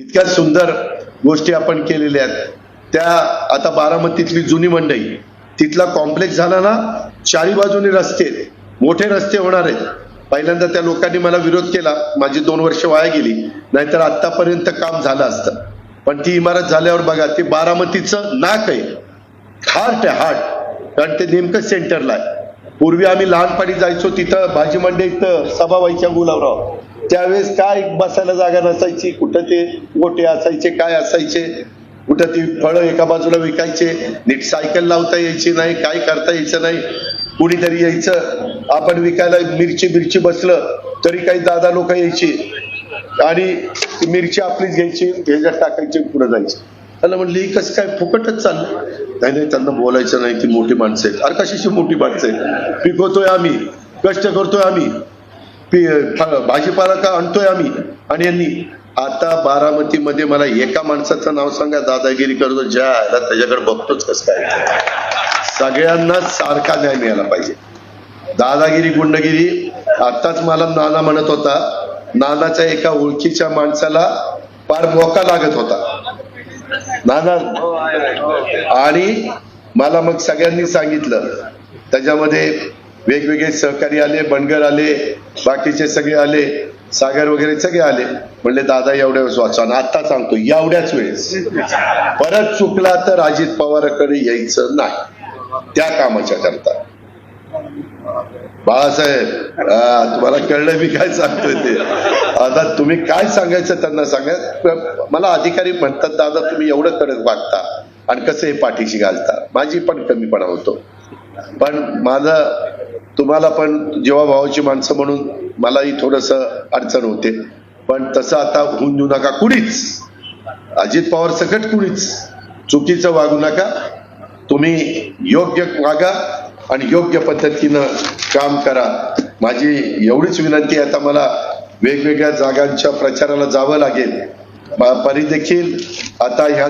इतक्या सुंदर गोष्टी आपण केलेल्या आहेत. त्या आता बारामतीतली जुनी मंडई तिथला कॉम्प्लेक्स झाला ना चारी बाजूने रस्ते आहेत. मोठे रस्ते होणार आहेत. पहिल्यांदा त्या लोकांनी मला विरोध केला माझी दोन वर्ष वाया गेली नाहीतर आतापर्यंत काम झालं असतं. पण ती इमारत झाल्यावर बघा ते बारामतीचं नाक आहे. हार्ट आहे हार्ट कारण ते नेमकं सेंटरला आहे. पूर्वी आम्ही लहानपणी जायचो तिथं भाजी मंडईत सभा व्हायच्या गुलाबराव. त्यावेळेस काय बसायला जागा नसायची कुठं ते गोटे असायचे काय असायचे कुठं ती फळं एका बाजूला विकायचे नीट सायकल लावता यायची नाही काय करता यायचं नाही कुणीतरी यायचं आपण विकायला मिरची मिरची बसलं तरी काही दादा लोक यायची. आणि ती मिरची आपलीच घ्यायची ह्याच्यात टाकायची पुढे जायची. त्याला म्हणली कसं काय फुकटच चाललं. नाही नाही त्यांना बोलायचं नाही ती मोठी माणसं आहेत. अरे कशाची मोठी माणसं आहेत. पिकवतोय आम्ही. कष्ट करतोय आम्ही. भाजीपाला का आणतोय आम्ही आणि यांनी. आता बारामतीमध्ये मला एका माणसाचं नाव सांगा दादागिरी करतो. ज्याला त्याच्याकडे बघतोच कसं काय सगळ्यांना सारखा न्याय मिळाला पाहिजे. दादागिरी गुंडगिरी आताच मला नाना म्हणत होता नानाच्या एका ओळखीच्या माणसाला फार मोका लागत होता. नाना आणि मला मग सगळ्यांनी सांगितलं. त्याच्यामध्ये वेगवेगळे सहकारी आले बनगर आले बाकीचे सगळे आले सागर वगैरे सगळे आले. म्हणले दादा एवढ्या वेळेस वाचा आणि आता सांगतो एवढ्याच वेळेस. परत चुकला तर अजित पवाराकडे यायचं नाही. त्या कामाच्या करता. बाळासाहेब तुम्हाला कळलं मी काय सांगतोय ते. आता तुम्ही काय सांगायचं त्यांना सांगा. मला अधिकारी म्हणतात दादा तुम्ही एवढं कडक वागता आणि कसं हे पाठीशी घालता. माझी पण कमीपणा होतो. पण माझं तुम्हाला पण जेव्हा भावाची माणसं म्हणून मलाही थोडस अडचण होते. पण तसं आता होऊन देऊ नका कुणीच. अजित पवार सकट कुणीच. चुकीचं वागू नका. तुम्ही योग्य वागा आणि योग्य पद्धतीनं काम करा. माझी एवढीच विनंती आहे. आता मला वेगवेगळ्या जागांच्या प्रचाराला जावं लागेल. परी देखील आता ह्या